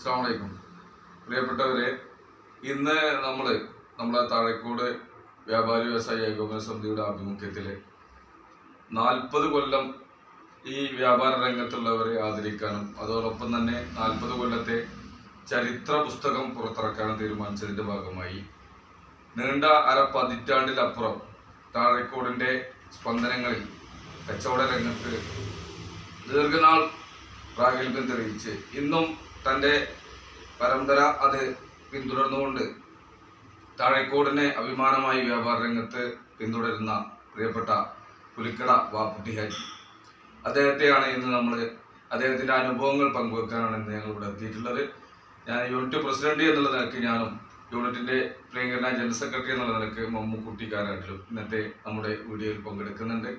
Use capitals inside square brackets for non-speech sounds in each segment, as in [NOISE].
അസ്സാം വലൈക്കും പ്രിയപ്പെട്ടവരെ ഇന്ന് നമ്മൾ നമ്മുടെ താഴേക്കോട് വ്യാപാരി വ്യവസായ ഏകോപന സമിതിയുടെ ആഭിമുഖ്യത്തിൽ നാൽപ്പത് കൊല്ലം ഈ വ്യാപാര രംഗത്തുള്ളവരെ ആദരിക്കാനും അതോടൊപ്പം തന്നെ നാൽപ്പത് കൊല്ലത്തെ ചരിത്ര പുസ്തകം പുറത്തിറക്കാനും തീരുമാനിച്ചതിന്റെ ഭാഗമായി നീണ്ട അര പതിറ്റാണ്ടിലപ്പുറം താഴേക്കോടിന്റെ സ്പന്ദനങ്ങളിൽ കച്ചവട രംഗത്ത് ദീർഘനാൾ പ്രാഗൽഭ്യം തെളിയിച്ച് ഇന്നും തന്റെ പരമ്പര അത് പിന്തുടർന്നുകൊണ്ട് താഴേക്കോടിനെ അഭിമാനമായി വ്യാപാര രംഗത്ത് പിന്തുടരുന്ന പ്രിയപ്പെട്ട പുലിക്കട വാപ്പുട്ടി ഹാജി അദ്ദേഹത്തെയാണ് ഇന്ന് നമ്മൾ അദ്ദേഹത്തിന്റെ അനുഭവങ്ങൾ പങ്കുവെക്കാനാണ് ഇന്ന് ഞങ്ങൾ ഇവിടെ എത്തിയിട്ടുള്ളത്. ഞാൻ യൂണിറ്റ് പ്രസിഡന്റ് എന്നുള്ള നിലയ്ക്ക് ഞാനും യൂണിറ്റിന്റെ പ്രിയങ്കരന ജനറൽ സെക്രട്ടറി എന്നുള്ള നിലയ്ക്ക് മമ്മൂക്കുട്ടിക്കാരായിട്ടും ഇന്നത്തെ നമ്മുടെ വീഡിയോയിൽ പങ്കെടുക്കുന്നുണ്ട്.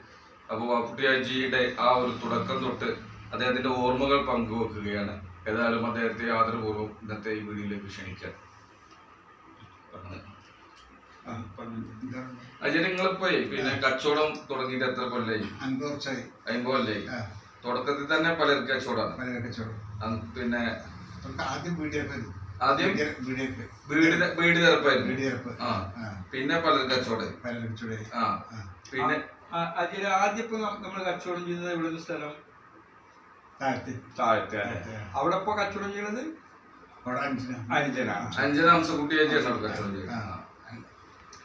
അപ്പോൾ വാപ്പുട്ടി ഹാജിയുടെ ആ ഒരു തുടക്കം തൊട്ട് അദ്ദേഹത്തിന്റെ ഓർമ്മകൾ പങ്കുവെക്കുകയാണ്. ഏതായാലും അദ്ദേഹത്തെ ആദരപൂർവം ഇന്നത്തെ ഈ വീഡിയോയിലേക്ക് ക്ഷണിക്കാൻ അജയ് നിങ്ങളിപ്പോ പിന്നെ കച്ചവടം തുടങ്ങിയിട്ട് എത്ര കൊല്ലായി അമ്പത് കൊല്ലായി ആ, തുടക്കത്തിൽ തന്നെ പലർക്ക് കച്ചവടമാണ്. പിന്നെ ആദ്യം ആദ്യം? വീട് വീട് തിരപ്പായിരുന്നു ആ. പിന്നെ പലർക്ക് കച്ചവടം ആ. പിന്നെ? ആദ്യം ഇപ്പൊ നമ്മൾ കച്ചവടം ചെയ്യുന്നത് ഇവിടുന്ന് സ്ഥലം? താഴത്ത്. താഴത്തെ താഴത്തെ. അവിടെ ഇപ്പൊ കച്ചവടം ചെയ്യണത് അവിടെ അഞ്ചന. അവിടെ കച്ചവടം ചെയ്യുന്നത്.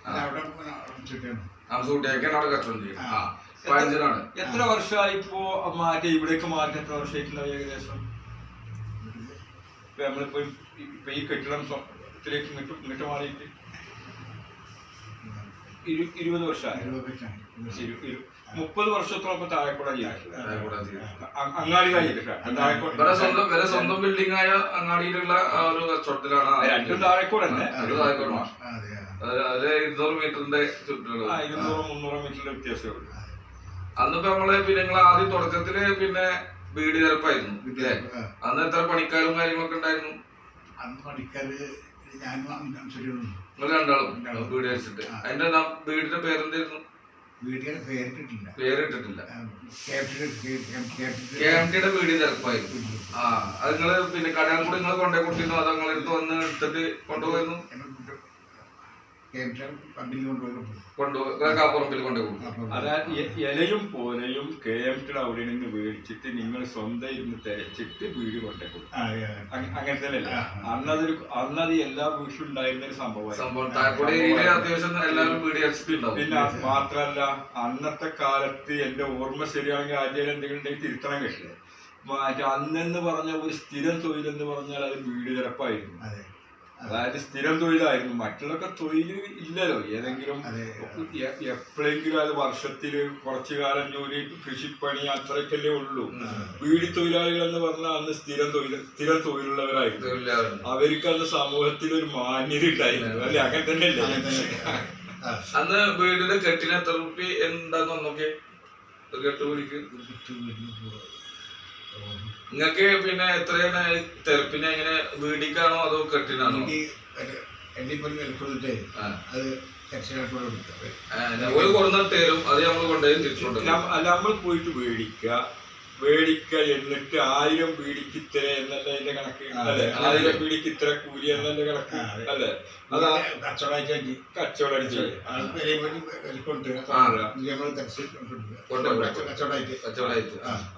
അവിടെ പോണ- അവിടെ ചുറ്റാണ് ഹംസക്കുട്ടിയൊക്കെയാണ് അവിടെ കച്ചവടം ചെയ്യുന്നത്. ആ. അപ്പൊ അഞ്ചനാണ്. എത്ര വർഷമായി ഇപ്പോ മാറ്റി ഇവിടേക്ക് മാറ്റി എത്ര വർഷമായിട്ടുണ്ടാവും ഏകദേശം? ഇപ്പൊ നമ്മളിപ്പോ ഇപ്പൊ ഈ കെട്ടിടം സ്വത്തിലേക്ക് ഇങ്ങോട്ട് ഇങ്ങോട്ട് മാറിയിട്ട് ഇരു- ഇരുപത് വർഷമായി. മുപ്പത് വർഷത്തോളം താഴെക്കൂടെ ചെയ്യാറില്ല. താഴെക്കൂടെ ചെയ്യുന്നത്. അങ്ങാടി കഴിഞ്ഞിട്ട് താഴെക്കൂടെ ഇവരെ സ്വന്തം സ്വന്തം ബിൽഡിംഗ് ആയ അങ്ങാടിയിലുള്ള ആ ഒരു കച്ചവടത്തിലാണ് രണ്ടും താഴെക്കൂടെ. തന്നെ അതെ, ഇരുന്നൂറ് മീറ്ററിന്റെ ചുറ്റുള്ള ഇരുന്നൂറ് മുന്നൂറ് മീറ്ററിന്റെ വ്യത്യാസമേ ഉള്ളൂ. അന്നിപ്പോ നമ്മൾ പിന്നെ നിങ്ങൾ ആദ്യം തുടക്കത്തിൽ പിന്നെ വീട് തിരപ്പായിരുന്നു അന്ന് എത്ര പണിക്കാരും കാര്യങ്ങളൊക്കെ ഉണ്ടായിരുന്നു? അന്ന് പണിക്കാര് ഞാനും രണ്ടാളും. വീട് വെച്ചിട്ട്. അതിന്റെ വീടിന്റെ പേരെന്തായിരുന്നു? വീടിയുടെ പേരിട്ടിട്ടില്ല. പേരിട്ടിട്ടില്ല. കെ എം ടിയുടെ വീട് തിരപ്പായിരുന്നു ആ അത് നിങ്ങൾ പിന്നെ കടയാൻ കൂടി നിങ്ങൾ കൊണ്ടേ കൊടുത്തിരുന്നു. അതോ നിങ്ങൾ എടുത്ത് വന്ന് എടുത്തിട്ട് കൊണ്ടുപോയിരുന്നു. പമ്പിൽ കൊണ്ടുപോയി അതായത് ഇലയും പോലെയും കെ എം ടിയുടെ അവിടെ നിന്ന് മേടിച്ചിട്ട് നിങ്ങൾ സ്വന്തം ഇരുന്ന് തിരച്ചിട്ട് വീട് കൊണ്ടേ കൊടുക്കും അങ്ങനെ അന്നതൊരു അന്നത് എല്ലാ വീട്ടിലും ഉണ്ടായിരുന്ന ഒരു സംഭവമായിരുന്നു പിന്നെ മാത്രല്ല അന്നത്തെ കാലത്ത് എന്റെ ഓർമ്മ ശരിയാണെങ്കിൽ ആദ്യം എന്തെങ്കിലും ഉണ്ടെങ്കിൽ തിരുത്തണം കഴിച്ചില്ല മറ്റേ അന്നെന്ന് പറഞ്ഞ ഒരു സ്ഥിരം തൊഴിലെന്ന് പറഞ്ഞാൽ അത് വീട് തിരപ്പായിരുന്നു. അതെ. അതായത് സ്ഥിരം തൊഴിലായിരുന്നു. മറ്റുള്ളൊക്കെ തൊഴിൽ ഇല്ലല്ലോ. ഏതെങ്കിലും അതെ. എപ്പോഴെങ്കിലും അത് വർഷത്തിൽ കുറച്ചു കാലം ജോലി കൃഷിപ്പണി അത്രയ്ക്കല്ലേ ഉള്ളൂ. വീട് തൊഴിലാളികൾ എന്ന് പറഞ്ഞാൽ അന്ന് സ്ഥിരം തൊഴിൽ സ്ഥിരം തൊഴിലുള്ളവരായിരുന്നു. അവർക്ക് അന്ന് സമൂഹത്തിൽ ഒരു മാന്യത ഉണ്ടായിരുന്നു. അല്ലെ? അങ്ങനെ തന്നെ അല്ലേ അന്ന് വീടിന്റെ കെട്ടിന് എത്ര റുപ്പി എന്താന്ന് ഒന്നൊക്കെ ഒരു നിങ്ങക്ക് പിന്നെ എത്രയാണ് തെരപ്പിന് എങ്ങനെ വീടിക്കാണോ അതോ കെട്ടിനാണോ? എനിക്ക് ഒരു കൊടുന്ന തരും അത് നമ്മൾ കൊണ്ടുപോയി തിരിച്ചുകൊണ്ടുവരും അല്ല നമ്മൾ പോയിട്ട് മേടിക്കുക മേടിക്കുക എന്നിട്ട് ആയിരം പീടിക്ക് ഇത്ര എന്നല്ല എന്റെ കണക്ക്? അല്ലെ? ആയിരം പീടിക്ക് ഇത്ര കൂലി എന്നല്ല കണക്ക്. അല്ലെ? അതാ കച്ചവടം കച്ചവടം.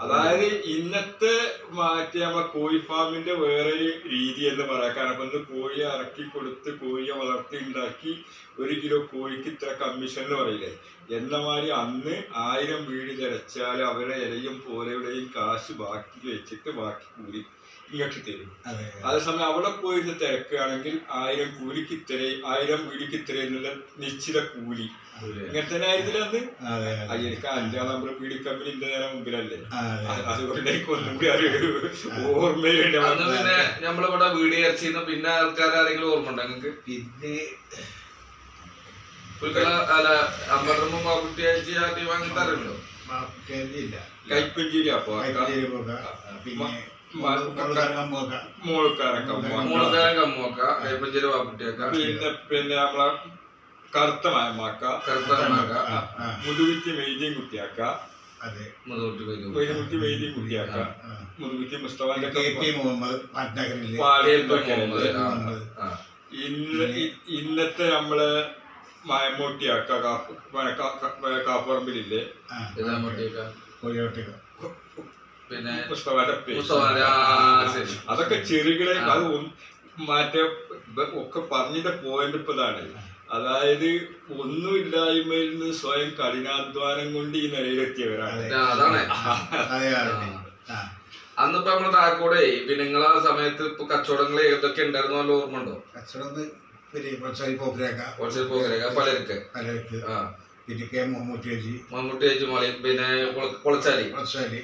അതായത് ഇന്നത്തെ മാറ്റി നമ്മളെ കോഴി ഫാമിന്റെ വേറെ രീതി എന്ന് പറയാം. കാരണം ഒന്ന് കോഴിയെ ഇറക്കി കൊടുത്ത് കോഴിയെ വളർത്തി ഉണ്ടാക്കി ഒരു കിലോ കോഴിക്ക് ഇത്ര കമ്മീഷൻ എന്ന് പറയില്ലേ? എന്ന മാതിരി അന്ന് ആയിരം വീട് തിരച്ചാൽ അവരെ ഇലയും പോലെയുടെയും കാശ് ബാക്കി വെച്ചിട്ട് ബാക്കി കൂലി ഇങ്ങോട്ട് തരും. അതെ. അതേസമയം അവിടെ പോയിരുന്ന തിരക്കുകയാണെങ്കിൽ ആയിരം കൂലിക്ക് ഇത്ര ആയിരം വീടിക്ക് ഇത്ര എന്നുള്ള നിശ്ചിത കൂലി. ഇങ്ങനെ തന്നെ ആയിരുന്നില്ല അന്ന്? എനിക്ക് അഞ്ചാം നമ്പർ പീഡി കമ്പനി എന്റെ നേരം മുമ്പിലല്ലേ? അതെ. അത് അതുകൊണ്ട് എനിക്ക് ഒന്നും കൂടി ഒരു പിന്നെ നമ്മളിവിടെ വീട് ഇറച്ചിന്ന് പിന്നെ ആൾക്കാർ ആരെങ്കിലും ഓർമ്മ ഉണ്ടോ നിങ്ങൾക്ക്? പിന്നെ പുൽക്കല അല്ല അമ്പലം ബാബുട്ടി അയച്ചി ആദ്യം കേരളയില്ല. കൈപ്പഞ്ചേരി അപ്പൊ കൈപ്പഞ്ചേരി പോക. പിന്നെ മ- മുളകാരകം പോക. മോൾക്കാരൊക്കെ മൂന്നക്കാരൻ കമ്മുവക്ക കൈപ്പഞ്ചേരി ബാബുട്ടിയാക്ക പിന്നെ പിന്നെ നമ്മളെ കറുത്ത മായമാക്ക കറുത്തമാക്ക. മുതുകുറ്റി മെയ്തിയും കുട്ടിയാക്ക. മുതുകുറ്റി വൈദ്യ കുട്ടിയാക്ക. മുതുകുറ്റി മുസ്തഫാന്റെ ഇന്നത്തെ നമ്മൾ കാപ്പറമ്പിലില്ലേ പിന്നെ അതൊക്കെ ചെറുകളെ ആ. അത് മറ്റേ ഒക്കെ പറഞ്ഞിട്ട് പോയിന്റ് ഇപ്പൊ ഇതാണ് അതായത് ഒന്നുമില്ലായ്മയിൽ നിന്ന് സ്വയം കഠിനാധ്വാനം കൊണ്ട് ഈ നിലയിലെത്തിയവരാണ്. അതാണ്. അന്നിപ്പോ നമ്മൾ താക്കോടെ പിന്നെ നിങ്ങളെ ആ സമയത്ത് ഇപ്പൊ കച്ചവടങ്ങൾ ഏതൊക്കെ ഉണ്ടായിരുന്നു ഓർമ്മ ഉണ്ടോ? കച്ചവടം പിന്നെ പോക്കരേക്ക പലർക്ക് പലർക്ക് ആ പിന്നെ കെ ചേച്ചി. മമ്മൂട്ടി ചേച്ചി മളി പിന്നെ കൊളച്ചാലി.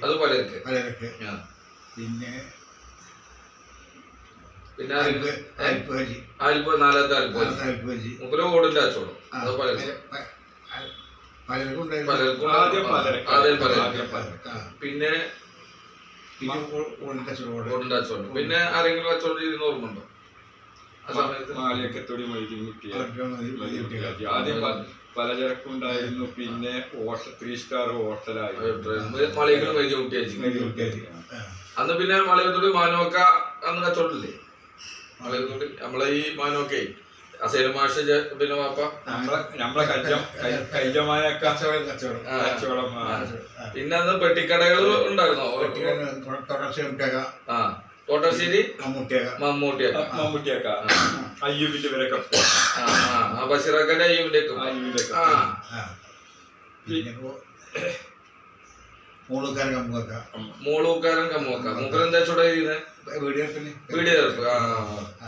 അത് പലർക്ക് പലർക്ക് ആ. പിന്നെ പിന്നെ നാലാമത്തെ ഓടിന്റെ അത് പലർക്ക് പലർക്കും പലർക്കും പിന്നെ പിന്നെ ഓടിന്റെ ആരെങ്കിലും ഓർമ്മ ഉണ്ടോ ആ സമയത്ത് മാളിയക്കത്തോടി മൊയ്തീൻ കുട്ടിയെ അവർക്ക് മതി മതി കുട്ടികൾ. ആദ്യം പലചരക്കുണ്ടായിരുന്നു പിന്നെ ത്രീ സ്റ്റാർ ഹോട്ടലായി. മലയാളം വൈദ്യ കുട്ടി ചേച്ചി മതി കുട്ടികൾ. ആ, അന്ന് പിന്നെ മലയത്തോട് മാനോക്ക അന്ന് കച്ചവടമില്ലേ? മലയത്തോട് നമ്മളെ ഈ മാനോക്കേ അസൈല മാഷ പിന്നെ വാപ്പ നമ്മളെ നമ്മളെ കജ്ജം കൈ- കൈജമാനക്ക കച്ചവടം കച്ചവടം. പിന്നെ അന്ന് പെട്ടിക്കടകൾ ഉണ്ടായിരുന്നോ. തുടർച്ച കോട്ടശ്ശേരി മമ്മൂട്ടിയാക മമ്മൂട്ടിയൊക്കെ. മമ്മൂട്ടിയാക്ക. അയ്യൂബിന്റെ പേരൊക്കെ ബഷീറാക്കന്റെ അയ്യൂബിന്റെ മൂളുകാരൻ കമ്പൊക്കെ മൂളൂക്കാരൻ കമ്മൂക്ക മൂക്കരൻ എന്താ ചൂടാ ചെയ്യുന്നത്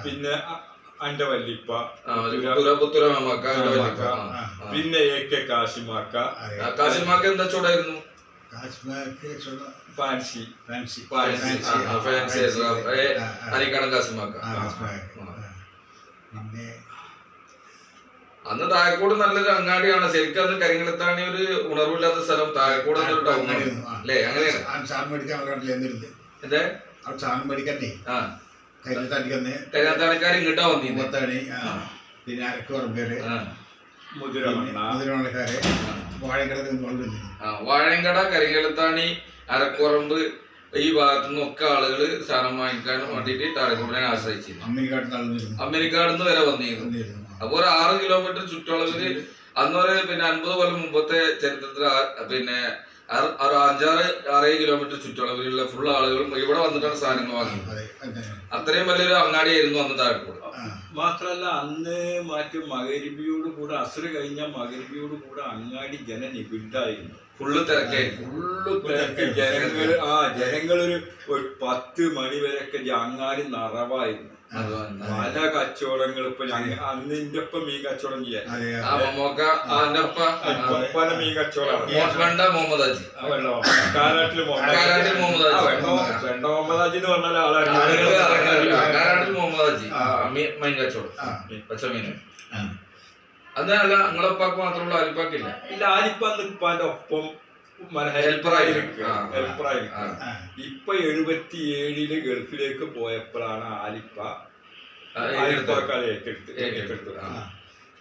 പിന്നെ അന്റെ വല്ലിപ്പ. പുത്തുര മാമാക്ക. ആ, ആ. പിന്നെ എ കെ കാശിമാക്ക. കാശിമാക്ക എന്താ ചൂടായിരുന്നു കാശിമാക്ക ഫാൻസി ഫാൻസി ഫാൻസി. ആ. ആ. പിന്നെ അന്ന് താഴെക്കൂട് നല്ലൊരു അങ്ങാടിയാണ്. ശരിക്കും അന്ന് കരിങ്കലത്താണി ഒരു ഉണർവില്ലാത്ത സ്ഥലം. താഴക്കോട് എന്നൊരു ടൗൺ. അല്ലേ? അങ്ങനെയാണ്. സാധനം മേടിക്കാൻ അവിടെ മേടിക്കണ്ടേ? ആ. ഇങ്ങോട്ടാ വന്നി മുപ്പത്തണി പിന്നെ അരക്കുറമ്പേര് ആ. മുതിരമണ്ണ. മുതിരവണക്കാര് വാഴക്കടത്ത് കൊണ്ടുവന്നു ആ വാഴങ്കട കരിങ്കലത്താണി അരക്കുറമ്പ് ഈ ഭാഗത്തു നിന്നൊക്കെ ആളുകൾ സാധനം വാങ്ങിക്കാൻ വേണ്ടിയിട്ട് താഴെക്കൂടിനെ ആശ്രയിച്ചിരുന്നു. അമ്മിനിക്കാട് നിന്ന് വരെ വന്നിരുന്നു. അപ്പോൾ അപ്പൊ ഒരു ആറ് കിലോമീറ്റർ ചുറ്റളവിൽ അന്ന് വരെ പിന്നെ അൻപത് കൊല്ലം മുമ്പത്തെ ചരിത്രത്തിൽ പിന്നെ ഒരു അഞ്ചാറ് ആറേഴ് കിലോമീറ്റർ ചുറ്റളവിലുള്ള ഫുൾ ആളുകളും ഇവിടെ വന്നിട്ടാണ് സാധനങ്ങൾ വാങ്ങിയത്. അതെ അതെ. അത്രയും വലിയൊരു അങ്ങാടിയായിരുന്നു അന്ന് താഴെക്കൂട്. മാത്രല്ല അന്ന് മറ്റു മകരിബിയോട് കൂടെ അസുര കഴിഞ്ഞ മകരിബിയോട് കൂടെ അങ്ങാടി ജനനിബിഡായിരുന്നു. ഫുള്ള് തിരക്കായി. ഫുള്ള് തിരക്ക്. ജനങ്ങൾ ആ ജനങ്ങളൊരു ഒരു പത്ത് മണി വരെയൊക്കെ അങ്ങാടി നിറവായിരുന്നു. പല കച്ചവടങ്ങൾ ഇപ്പൊ ഞങ്ങ- അന്ന് എന്റെ ഒപ്പം മീൻ കച്ചവടം ചെയ്യാൻ. പല മീൻ കച്ചവടം. കാരാട്ടിൽ മുഹമ്മദ് ആ ഹാജി വെണ്ടോ വെണ്ട മുഹമ്മദ് എന്ന് പറഞ്ഞാൽ ആളാണ് ആളുകൾ കാരാട്ടിൽ മുഹമ്മദ് ഹാജി ആ. മീൻ മീൻ കച്ചവടം. പച്ചമീൻ ആ. അതല്ല നിങ്ങളപ്പാക്ക് മാത്രമുള്ള അരിപ്പാക്കില്ല? ഇല്ല ആലിപ്പ നിപ്പാന്റെ ഒപ്പം ഹെൽപ്പറായി ഹെൽപ്പറായി ആ, ഹെൽപ്പറായി ആ. ആ. ഇപ്പൊ എഴുപത്തി ഏഴിൽ ഗൾഫിലേക്ക് പോയപ്പോഴാണ് ആലിപ്പ ആ, ആലിപ്പാക്കാരെ ഏറ്റെടുത്ത് ഏറ്റെടുത്ത്. ഏറ്റെടുത്തത്.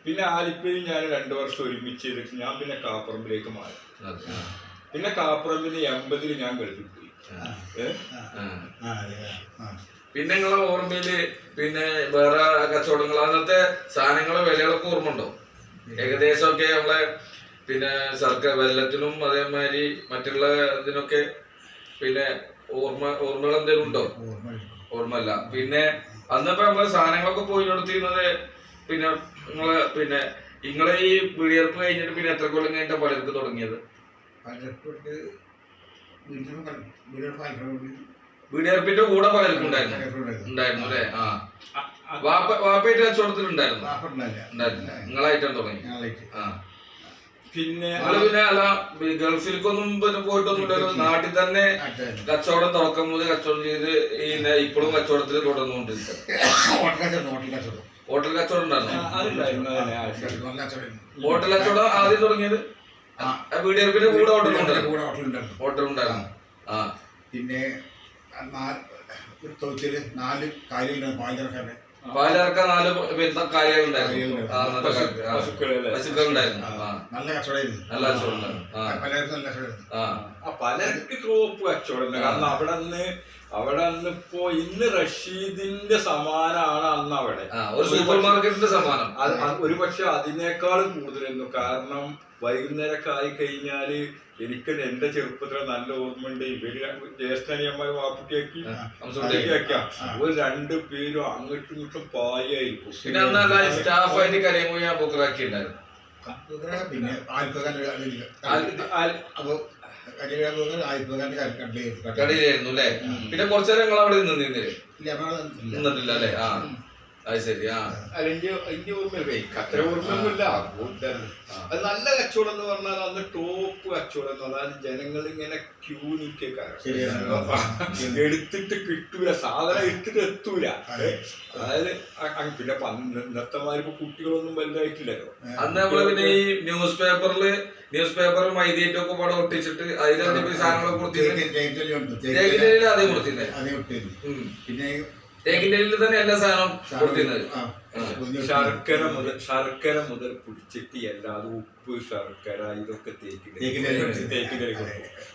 പിന്നെ ആലിപ്പയും ഞാൻ രണ്ടു വർഷം ഒരുമിച്ച് ചെയ്തിട്ട് ഞാൻ പിന്നെ കാപ്പറമ്പിലേക്ക് മാറി. പിന്നെ കാപ്പറമ്പിന് എൺപതിൽ ഞാൻ ഗൾഫിൽ പോയി. പിന്നെ നിങ്ങളെ ഓർമ്മയിൽ പിന്നെ വേറെ കച്ചവടങ്ങൾ അന്നത്തെ സാധനങ്ങളെ വിലകളൊക്കെ ഓർമ്മ ഉണ്ടോ ഏകദേശമൊക്കെ നമ്മളെ പിന്നെ സർക്കാർ വെല്ലത്തിനും അതേമാതിരി മറ്റുള്ള ഇതിനൊക്കെ പിന്നെ ഓർമ്മ ഓർമ്മകൾ എന്തെങ്കിലും ഉണ്ടോ? ഓർമ്മ ഓർമ്മല്ല പിന്നെ അന്നപ്പോ നമ്മളെ സാധനങ്ങളൊക്കെ പോയി കൊടുത്തിരുന്നത് പിന്നെ നിങ്ങളെ പിന്നെ നിങ്ങളെ ഈ പിടിയെടുപ്പ് കഴിഞ്ഞിട്ട് പിന്നെ എത്ര കൊല്ലം കഴിഞ്ഞിട്ട് പലർക്ക് തുടങ്ങിയത്? പലപ്പോട്ട് വീട്ടിലും പല- വീട്ടിലും പലപ്പോഴും വീടിയർപ്പിന്റെ കൂടെ പലർക്കും ഉണ്ടായിരുന്നു. ഉണ്ടായിരുന്നു അല്ലേ? ആ. വാപ്പ വാപ്പയായിട്ട് കച്ചവടത്തിൽ ഉണ്ടായിരുന്നു പാപ്പുണ്ടല്ല. ഉണ്ടായിരുന്നില്ല നിങ്ങളായിട്ടാണ് തുടങ്ങി? ആ. പിന്നെ പിന്നെ അല്ല ഗൾഫിലേക്കൊന്നും പിന്നെ പോയിട്ടൊന്നുമില്ലല്ലോ നാട്ടിൽ തന്നെ. കച്ചവടം തുടക്കം മുതൽ കച്ചവടം ചെയ്ത് ഈ ഇപ്പോഴും കച്ചവടത്തിൽ തുടർന്നുകൊണ്ട് ഹോട്ടൽ കച്ചവടം, ഉണ്ടായിരുന്നു. ഹോട്ടൽ കച്ചവടം. ആദ്യം തുടങ്ങിയത്. വീടിയർപ്പിന്റെ കൂടെ ഹോട്ടൽ. ഹോട്ടൽ ഉണ്ടായിരുന്നു. ആ. പിന്നെ നാല് നാല് കാര്യങ്ങളുണ്ടായിരുന്നു നല്ല കച്ചവടമായിരുന്നു. നല്ല കച്ചവടം പലർക്കും നല്ല ടോപ്പ് കച്ചവടം കാരണം അവിടെ അന്ന് അവിടെ അന്ന് ഇപ്പോ ഇന്ന് റഷീദിന്റെ സമാനാണ് അന്ന് അവിടെ ഒരു സൂപ്പർ മാർക്കറ്റിന്റെ സമാനം ഒരു പക്ഷെ അതിനേക്കാളും കൂടുതലായിരുന്നു. കാരണം വൈകുന്നേരമൊക്കെ ആയി കഴിഞ്ഞാൽ എനിക്ക് എന്റെ ചെറുപ്പത്തിൽ നല്ല ഓർമ്മയുണ്ട്. ഇവർ ജ്യേഷ്ഠനിയമ്മ വാപ്പുട്ടിയാക്കി സംസുകുട്ടിയാക്കി. ഒരു രണ്ടു പേരും അങ്ങോട്ടും ഇങ്ങോട്ടും പായായിരിക്കും. സ്റ്റാഫായിട്ട് ബുക്കറാക്കി ഉണ്ടായിരുന്നു പിന്നെ കടയിലായിരുന്നു അല്ലേ? പിന്നെ കുറച്ചു നേരം നിങ്ങൾ അവിടെ നിന്നിരുന്നില്ലേ നിന്നിട്ടില്ല. അല്ലേ? ആ. അത് ശരി ആ അതിന്റെ അതിന്റെ ഓർമ്മയില്ല എനിക്ക് അത്ര ഓർമ്മയൊന്നുമില്ല. അത് നല്ല കച്ചവടം എന്ന് പറഞ്ഞാൽ അന്ന് ടോപ്പ് കച്ചവടം എന്ന് പറഞ്ഞാൽ ജനങ്ങൾ ഇങ്ങനെ ക്യൂ ശരിയാണ്. എടുത്തിട്ട് കിട്ടൂല. സാധനം എടുത്തിട്ട് എത്തൂല. അതെ. അതായത് പിന്നെ ഇന്നത്തെ മാതിരി ഇപ്പൊ കുട്ടികളൊന്നും വലുതായിട്ടില്ലല്ലോ. അന്ന് നമ്മൾ പിന്നെ ഈ ന്യൂസ് പേപ്പറിൽ ന്യൂസ് പേപ്പർ മൈദീറ്റൊക്കെ പാടെ ഒട്ടിച്ചിട്ട് അതിലെ സാധനങ്ങളൊക്കെ കൊടുത്തിരുന്നു. അതേ കൊടുത്തിരുന്നേ. അതേ പിന്നെ തേക്കിന്റെ തന്നെ എല്ലാ സാധനവും കൊടുത്തിരുന്നത്. ശർക്കര മുതൽ ശർക്കര മുതൽ പുളിച്ചെട്ടി എല്ലാതും ഉപ്പ് ശർക്കര ഇതൊക്കെ തേക്കിന്റെ.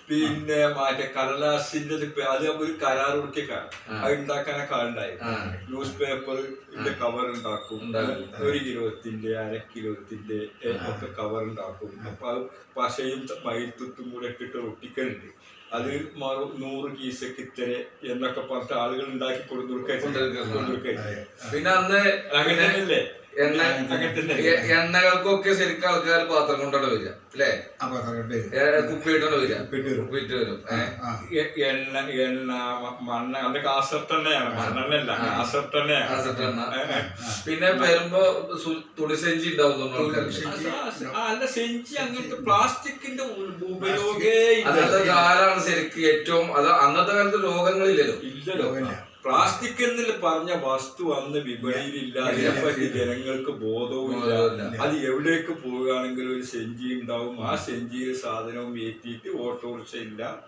പിന്നെ മറ്റേ കടലാസിന്റെ അത് ഒരു കരാർ കൊടുക്കുക. അത് ഉണ്ടാക്കാനൊക്കെ ആളുണ്ടായിരുന്നു ആ. ന്യൂസ് പേപ്പറിന്റെ കവർ ഉണ്ടാക്കും. ഒരു കിലോത്തിന്റെ അര കിലോത്തിന്റെ ഒക്കെ കവർ ഉണ്ടാക്കും അപ്പൊ അത് പശയും മയിൽത്തുത്തും കൂടെ ഇട്ടിട്ട് ഒട്ടിക്കലുണ്ട്. അത് മറു- നൂറ് കീസക്ക് ഇത്ര എന്നൊക്കെ പറഞ്ഞിട്ട് ആളുകൾ ഉണ്ടാക്കി കൊടുത്തു കൊണ്ടുകൊടുക്കുന്നു. പിന്നെ അന്ന് അങ്ങനെ തന്നെയല്ലേ എണ്ണ എണ്ണകൾക്കൊക്കെ ശരിക്കും ആൾക്കാർ പാത്രം കൊണ്ടാണ് വരിക അല്ലേ? കുപ്പിയിട്ടാണ് വരിക. കുപ്പിയിട്ട് വരും. എണ്ണ എണ്ണ മണ്ണ അത് കാസർട്ടെണ്ണയാണ് മണ്ണെണ്ണല്ല ആ. കാസർട്ടെണ്ണയാണ് കാസർട്ടെണ്ണ. ഏ, ഏ. പിന്നെ വരുമ്പോ തുണി സെഞ്ചി ഉണ്ടാവും ആ, അല്ല സെഞ്ചി അങ്ങനത്തെ പ്ലാസ്റ്റിക്കിന്റെ ഉപയോഗേ. അന്നത്തെ കാലാണ് ശരിക്കും ഏറ്റവും അത് അന്നത്തെ കാലത്ത് രോഗങ്ങളില്ലല്ലോ. ഇല്ല ഇല്ല. പ്ലാസ്റ്റിക് എന്നിൽ പറഞ്ഞ വസ്തു അന്ന് വിപണിയിലില്ല. അതിനെപ്പറ്റി ജനങ്ങൾക്ക് ബോധവുമില്ല. അത് എവിടേക്ക് പോവുകയാണെങ്കിലും ഒരു സെഞ്ചി ഉണ്ടാവും. ആ സെഞ്ചിയിൽ സാധനവും ഏറ്റിയിട്ട് ഓട്ടോറിക്ഷ ഇല്ല.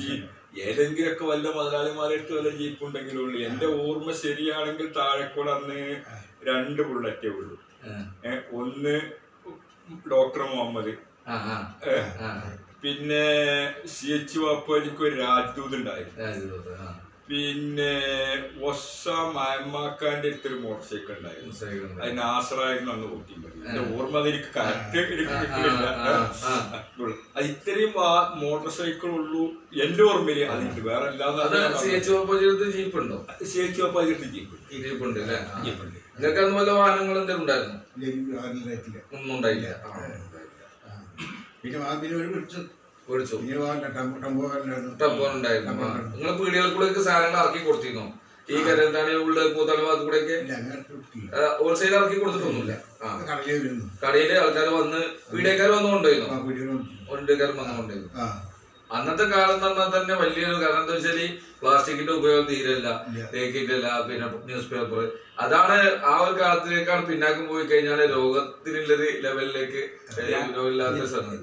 ജീ- ഏതെങ്കിലുമൊക്കെ വല്ല മുതലാളിമാരായിട്ട് വല്ല ജീപ്പ് ഉണ്ടെങ്കിലും ഉള്ളു. എന്റെ ഓർമ്മ ശരിയാണെങ്കിൽ താഴെക്കൂടെ അന്ന് രണ്ട് ബുള്ളറ്റേ ഉള്ളൂ. ഒന്ന് ഡോക്ടർ മുഹമ്മദ്. പിന്നെ സി എച്ച് വാപ്പയ്ക്ക് ഒരു രാജ്ദൂത് ഉണ്ടായിരുന്നു. പിന്നെ ഒസ മയമാക്കാന്റെ അടുത്തൊരു മോട്ടർ സൈക്കിൾ ഉണ്ടായിരുന്നു. അതിന് അത് നാസറായിരുന്നു അന്ന് ഓട്ടിയത് എന്റെ ഓർമ്മ അതെനിക്ക് കറക്റ്റ് കിട്ടില്ല. അത് ഇത്രയും മോട്ടോർ സൈക്കിൾ ഉള്ളൂ എന്റെ ഓർമ്മയിൽ അതിന്റെ വേറെ അത് സി എച്ച് ജീപ്പ് ഉണ്ടോ? സി എച്ച് വാപ്പ അതിട്ട് ജീപ്പ് ജീപ്പ് ഉണ്ട്. അല്ലേ? ആ. ജീപ്പുണ്ട് നിങ്ങൾക്ക് അന്ന് വാഹനങ്ങൾ എന്തെങ്കിലും ഉണ്ടായിരുന്നു. ഒന്നും ഉണ്ടായില്ല. പിന്നെ ആ. പിന്നെ ഒരു പിടിച്ചു. പീടികൾ നിങ്ങൾ കൂടെ സാധനങ്ങൾ ഇറക്കി കൊടുത്തിരുന്നോ? ഈ കരന്താണി ഉള്ള കൂത്തല ഭാഗത്ത് കൂടെയൊക്കെ ഹോൾസെയിൽ ഇറക്കി കൊടുത്തിട്ടൊന്നുമില്ല. കടയിലെ കടയിൽ ആൾക്കാർ വന്ന് പീടിയക്കാർ വന്നു കൊണ്ടുപോയിരുന്നു? വണ്ടിക്കാർ വന്നു. കൊണ്ടുപോയിരുന്നു. ആ. അന്നത്തെ കാലം പറഞ്ഞാൽ തന്നെ വലിയൊരു കാരണം എന്താ വെച്ചാൽ പ്ലാസ്റ്റിക്കിന്റെ ഉപയോഗം തീരല്ല ഇല്ല. തേക്കിന്റെ അല്ല പിന്നെ ന്യൂസ് പേപ്പർ അതാണ് ആ ഒരു കാലത്തിലേക്കാണ് പിന്നാക്കം പോയി കഴിഞ്ഞാൽ രോഗത്തിനുള്ളൊരു ലെവലിലേക്ക്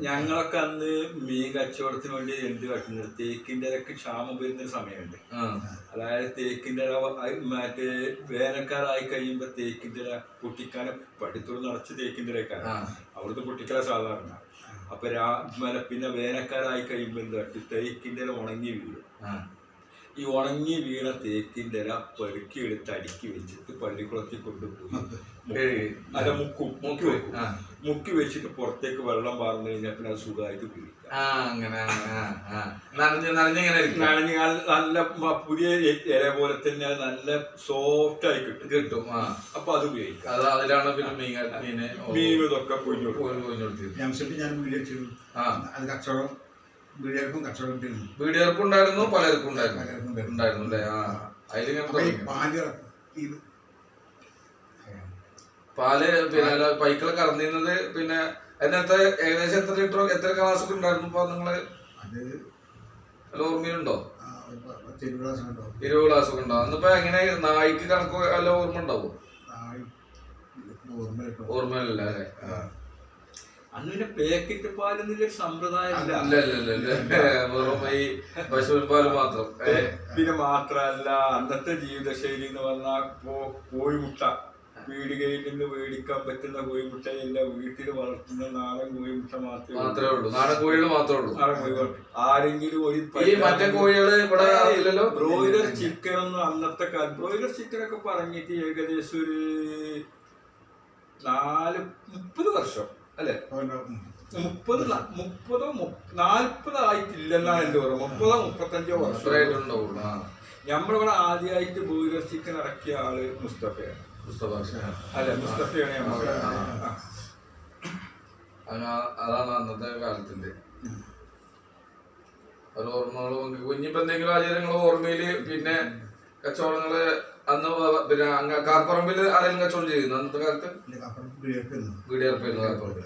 ഞങ്ങളൊക്കെ അന്ന് മീൻ കച്ചവടത്തിന് വേണ്ടി എന്ത് കട്ടുന്നത് തേക്കിന്റെ ഇലക്ക് ക്ഷാമം വരുന്ന ഒരു സമയമുണ്ട്. അതായത് തേക്കിന്റെ മറ്റേ വേനൽക്കാലായി കഴിയുമ്പോ തേക്കിന്റെ കുട്ടിക്കാലം പടിത്തോട് നിറച്ച് തേക്കിന്റെ ഇലക്കാണ് അവിടുത്തെ പൊട്ടിക്കല സാധാരണ. അപ്പൊ രാ പിന്നെ വേനൽക്കാലായി കഴിയുമ്പോ എന്താ? തേക്കിന്റെ ഉണങ്ങി വീഴും ഈ ഉണങ്ങി വീണ തേക്കിന്റെ ഇല പെറുക്കി എടുത്ത് അടുക്കി വെച്ചിട്ട് പള്ളിക്കുളത്തിൽ കൊണ്ടുപോയി. അല്ല മുക്കും മുക്കി വെക്കും. ആ. മുക്കി വെച്ചിട്ട് പുറത്തേക്ക് വെള്ളം പാർന്നു കഴിഞ്ഞാൽ പിന്നെ അത് സുഖമായിട്ട് നനഞ്ഞ് നനഞ്ഞ് നല്ല- പുതിയ ഇല പോലെ തന്നെ നല്ല സോഫ്റ്റ് ആയി കിട്ടും. കിട്ടും ആ. അപ്പൊ അത് ഉപയോഗിക്കാം. അതിലാണ് പിന്നെ മീൻ മീൻ ഇതൊക്കെ കൊഞ്ഞുകൊടുത്തിരുന്നത് ജംഷഡ്ക്ക് ഞാൻ വീഡിയോ ചെയ്തു ആ. അത് കച്ചവടം കച്ചവടം വീടുകൾക്കും ഉണ്ടായിരുന്നു പലർക്കും ഉണ്ടായിരുന്നു. പലർക്കും ഉണ്ടായിരുന്നു. ഉണ്ടായിരുന്നു അല്ലേ? ആ അതിലിങ്ങനെ അപ്പൊ ഈ തുടങ്ങി. പാൽ ഇത്. പാൽ പിന്നെ അല്ല പൈക്കളെ കറന്നിരുന്നത് പിന്നെ അതിനകത്ത് ഏകദേശം എത്ര ലിറ്റർ എത്ര ഗ്ലാസ് ഒക്കെ ഉണ്ടായിരുന്നു ഇപ്പൊ നിങ്ങൾ? അത് ഓർമ്മയിലുണ്ടോ? ആ, ഒരു പ- പത്ത് ഇരുപത് ഗ്ലാസ് ഉണ്ടോ ഇരുപത് ഗ്ലാസ് ഒക്കെ ഉണ്ടാവും. അന്നിപ്പോ എങ്ങനെ നായ്ക്ക് കണക്ക് അല്ല ഓർമ്മ ഉണ്ടാവും? ഓർമ്മ ഓർമ്മയില്ല. അല്ലേ? ആ. അന്ന് പിന്നെ പാക്കറ്റ് വെറും ഈ പശുവിൻ പാൽ മാത്രം. പിന്നെ മാത്രല്ല അന്നത്തെ ജീവിതശൈലി എന്ന് പറഞ്ഞാൽ കോഴിമുട്ട. വീടുകയിൽ നിന്ന് മേടിക്കാൻ പറ്റുന്ന കോഴിമുട്ട എല്ലാം വീട്ടിൽ വളർത്തുന്ന നാടൻ കോഴിമുട്ട മാത്രമേ മാത്രമേ ഉള്ളൂ. നാടൻ കോഴികൾ മാത്രമേ ഉള്ളൂ. നാടൻ കോഴികൾ. ആരെങ്കിലും ഒരു മറ്റേ കോഴികൾ ഇവിടെ ഇല്ലല്ലോ ബ്രോയിലർ ചിക്കൻ ഒന്നും അന്നത്തെ കാലം ബ്രോയിലർ ചിക്കൻ ഒക്കെ പറഞ്ഞിട്ട് ഏകദേശം ഒരു നാല് മുപ്പത് വർഷം. അല്ലെ? മുപ്പത് മുപ്പതോ നാല്പതായിട്ടില്ലെന്നാണ് എന്റെ ഓർമ്മ. മുപ്പതോ മുപ്പത്തഞ്ചോ വർഷം. അത്രയായിട്ടുണ്ടാവുള്ളൂ. ആ. നമ്മളിവിടെ ആദ്യമായിട്ട് ബ്രോയിലർ നടക്കിയ ആൾ മുസ്തഫയാണ്. അല്ലെ മുസ്തഫയാണ് നമ്മളെ അതാണ് അന്നത്തെ കാലത്തിന്റെ ഓരോ ഓർമ്മകളും കുഞ്ഞിപ്പോ എന്തെങ്കിലും ആചാരങ്ങളോ ഓർമ്മയിൽ പിന്നെ കച്ചവടങ്ങൾ അന്ന് പിന്നെ കാർപ്പറമ്പിൽ ആരെങ്കിലും കച്ചവടം ചെയ്യുന്നു അന്നത്തെ കാലത്ത്? വീടിയർപ്പായിരുന്നു കാർപ്പറമ്പിൽ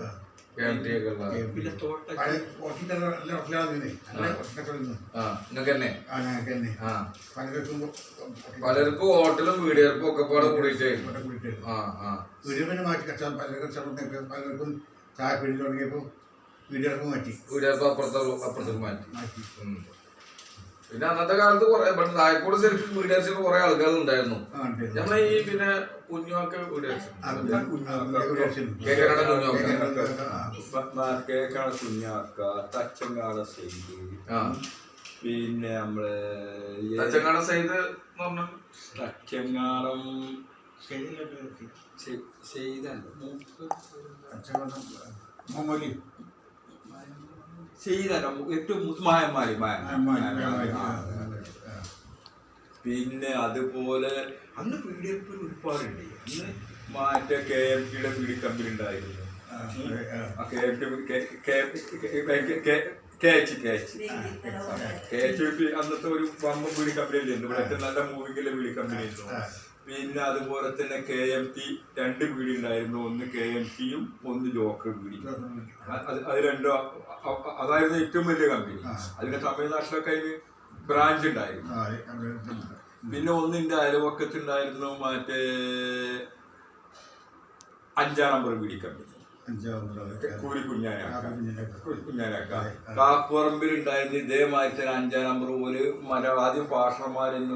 പലർക്കും ഹോട്ടലും വീടിയർപ്പും ഒക്കെ പാടെ കൂടിയിട്ടായിരുന്നു. ആ ആ. വീഡിയോ മാറ്റി കച്ചവടം പലർക്കും ചായ പിടി മാറ്റി. വീടിയർപ്പ് അപ്പുറത്തെ അപ്പുറത്തേക്ക് മാറ്റി. മാറ്റി. പിന്നെ അന്നത്തെ കാലത്ത് കുറെ പണ്ട് തായക്കോട് ശരിക്കും വീടിയർച്ചിന് കുറെ ആൾക്കാർ ഉണ്ടായിരുന്നു നമ്മളെ ഈ പിന്നെ കുഞ്ഞുമൊക്കെ വീടിയർച്ചു കേക്കാണ് കുഞ്ഞാക്ക തച്ചങ്കാട സെയ്ത്. ആ. പിന്നെ നമ്മളെ തച്ചങ്കാട തച്ചങ്ങാട് സൈഡ് എന്ന് പറഞ്ഞ? തച്ചങ്ങാളം സെ- സെയ്തല്ല. മൂപ്പ് മൊമലി സെയ്തല്ല ഏറ്റവും മൂത്ത മായന്മാര് മായന്മാര്. പിന്നെ അതുപോലെ അന്ന് പീഡിയപ്പിൽ ഒരുപാടുണ്ട്. അന്ന് മറ്റേ കെ എം പിയുടെ പീഡി കമ്പനി ഉണ്ടായിരുന്നു K M P K H K H. K H P അന്നത്തെ ഒരു വമ്പ പീഡി കമ്പനി ആയിരുന്നു ഇവിടുത്തെ നല്ല മൂവിങ്ങിലെ പീഡി കമ്പനി ആയിരുന്നു പിന്നെ അതുപോലെ തന്നെ കെ എം ടി രണ്ട് വീടുണ്ടായിരുന്നു. ഉണ്ടായിരുന്നു ഒന്ന് കെ എം ടിയും ഒന്ന് ജോക്കർ വീടും. അത് അത് രണ്ടും അതായിരുന്നു ഏറ്റവും വലിയ കമ്പനി അതിന്റെ തമിഴ്നാട്ടിലൊക്കെ അതിന് ബ്രാഞ്ച് ഉണ്ടായിരുന്നു. പിന്നെ ഒന്നിന്റെ അയൽവക്കത്തുണ്ടായിരുന്നു മറ്റേ അഞ്ചാം നമ്പർ വീടി കമ്പനി ഉണ്ടായിരുന്ന ഇതേമാതിരി അഞ്ചാം നമ്പർ ഒരു മല ആദ്യം